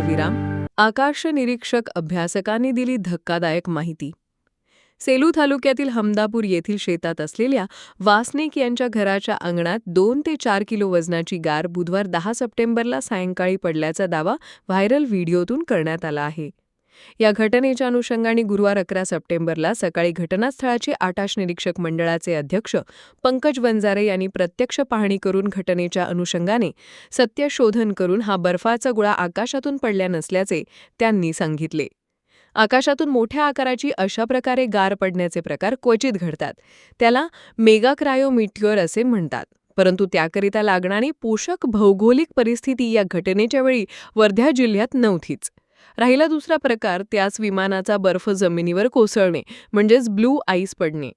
विराम आकाश निरीक्षक अभ्यासकांनी दिली धक्कादायक माहिती. सेलू तालुक्यातील हमदापूर येथील शेतात असलेल्या वासनिक यांच्या घराच्या अंगणात दोन ते चार किलो वजनाची गार बुधवार दहा सप्टेंबरला सायंकाळी पडल्याचा दावा व्हायरल व्हिडिओतून करण्यात आला आहे. या घटनेच्या अनुषंगाने गुरुवार अकरा सप्टेंबरला सकाळी घटनास्थळाचे आकाश निरीक्षक मंडळाचे अध्यक्ष पंकज वंजारे यांनी प्रत्यक्ष पाहणी करून घटनेच्या अनुषंगाने सत्यशोधन करून हा बर्फाचा गोळा आकाशातून पडल्या नसल्याचे त्यांनी सांगितले. आकाशातून मोठ्या आकाराची अशा प्रकारे गार पडण्याचे प्रकार क्वचित घडतात. त्याला मेगाक्रायोमिट्युअर असे म्हणतात. परंतु त्याकरिता लागणारी पोषक भौगोलिक परिस्थिती या घटनेच्या वेळी वर्ध्या जिल्ह्यात नव्हतीच. राहिला दुसरा प्रकार त्याच विमानाचा बर्फ जमिनीवर कोसळणे म्हणजेच ब्लू आईस पडणे.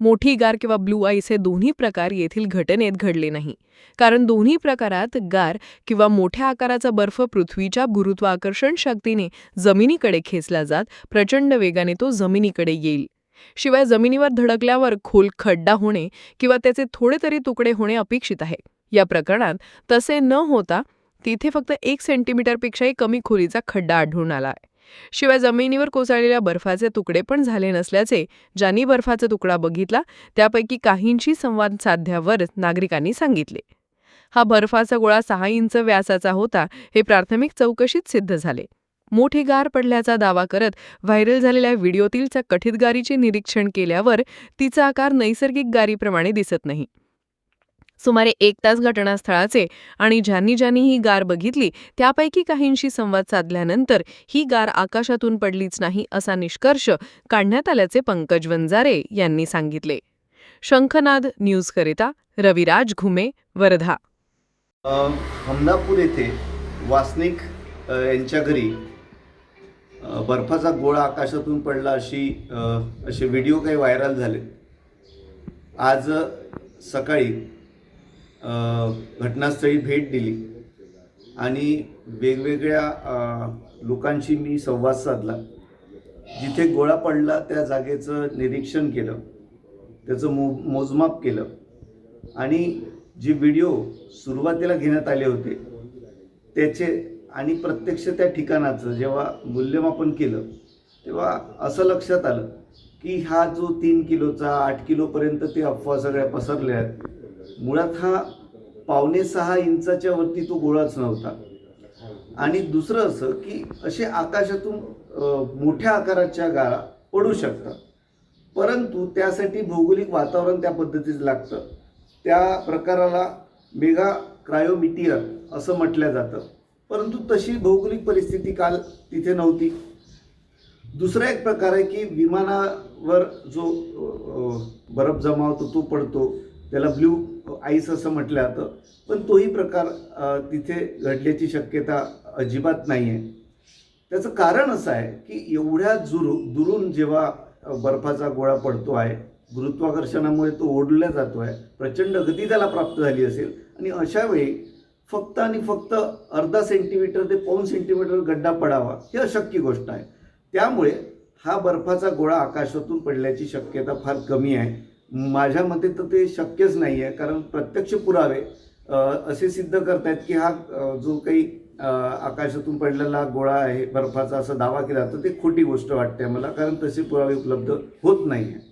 मोठी गार किंवा ब्लू आईस हे दोन्ही प्रकार येथील घटनेत घडले नाही. कारण दोन्ही प्रकारात गार किंवा मोठ्या आकाराचा बर्फ पृथ्वीच्या गुरुत्वाकर्षण शक्तीने जमिनीकडे खेचला जात प्रचंड वेगाने तो जमिनीकडे येईल. शिवाय जमिनीवर धडकल्यावर खोल खड्डा होणे किंवा त्याचे थोडे तरी तुकडे होणे अपेक्षित आहे. या प्रकरणात तसे न होता तिथे फक्त एक सेंटीमीटरपेक्षाही कमी खोलीचा खड्डा आढळून आला आहे शिवाय जमिनीवर कोसळलेल्या बर्फाचे तुकडे पण झाले नसल्याचे ज्यांनी बर्फाचा तुकडा बघितला त्यापैकी काहींशी संवाद साधल्यावर नागरिकांनी सांगितले. हा बर्फाचा गोळा सहा इंच व्यासाचा होता हे प्राथमिक चौकशीत सिद्ध झाले. मोठी गार पडल्याचा दावा करत व्हायरल झालेल्या व्हिडिओतील त्या कथित गारीचे निरीक्षण केल्यावर तिचा आकार नैसर्गिक गारीप्रमाणे दिसत नाही. सुमारे एक तास घटनास्थळाचे आणि ज्यांनी ज्यांनी ही गार बघितली त्यापैकी काहींशी संवाद साधल्यानंतर ही गार आकाशातून पडलीच नाही असा निष्कर्ष काढण्यात आल्याचे पंकज वंजारे यांनी सांगितले. शंखनाद न्यूजकरिता रविराज घुमे वर्धा. हमदापूर येथे वासनिक यांच्या घरी बर्फाचा गोळा आकाशातून पडला अशी असे व्हिडिओ काही व्हायरल झाले. आज सकाळी घटनास्थळी भेट दिली. आणि वेगवेगळ्या लोकांशी मी संवाद साधला. जिथे गोळा पडला त्या जागेचं निरीक्षण केलं. त्याचं मो मोजमाप केलं. आणि जे व्हिडिओ सुरुवातीला घेण्यात आले होते त्याचे आणि प्रत्यक्ष त्या ठिकाणाचं जेव्हा मूल्यमापन केलं तेव्हा असं लक्षात आलं की हा जो तीन किलोचा आठ किलोपर्यंत ते अफवा सगळ्या पसरल्या आहेत. मुळात हा पावणे सहा इंचाच्या वरती तो गोळाच नव्हता. आणि दुसरं असं की असे आकाशातून मोठ्या आकाराच्या गारा पडू शकतात. परंतु त्यासाठी भौगोलिक वातावरण त्या पद्धतीचं लागतं. त्या प्रकाराला मेगा क्रायोमिटियर असं म्हटलं जातं. परंतु तशी भौगोलिक परिस्थिती काल तिथे नव्हती. दुसरा एक प्रकार आहे की विमानावर जो बर्फ जमा होतो तो पडतो. त्याला ब्ल्यू आईस असं म्हटलं जातं. पण तोही प्रकार तिथे घडल्याची शक्यता अजिबात नाही आहे त्याचं कारण असं आहे की एवढ्या जुरू दुरून जेव्हा बर्फाचा गोळा पडतो आहे गुरुत्वाकर्षणामुळे तो ओढला जातो आहे प्रचंड गती त्याला प्राप्त झाली असेल. आणि अशा वेळी फक्त आणि फक्त अर्धा सेंटीमीटर ते पाऊन सेंटीमीटर गड्डा पडावा ही अशक्य गोष्ट आहे. त्यामुळे हा बर्फाचा गोळा आकाशातून पडल्याची शक्यता फार कमी आहे. माझ्या मते तर ते शक्यच नाही आहे कारण प्रत्यक्ष पुरावे असे सिद्ध करतायत की हा जो काही आकाशातून पडलेला गोळा आहे बर्फाचा असा दावा केला तर ते खोटी गोष्ट वाटते मला कारण तसे पुरावे उपलब्ध होत नाही आहे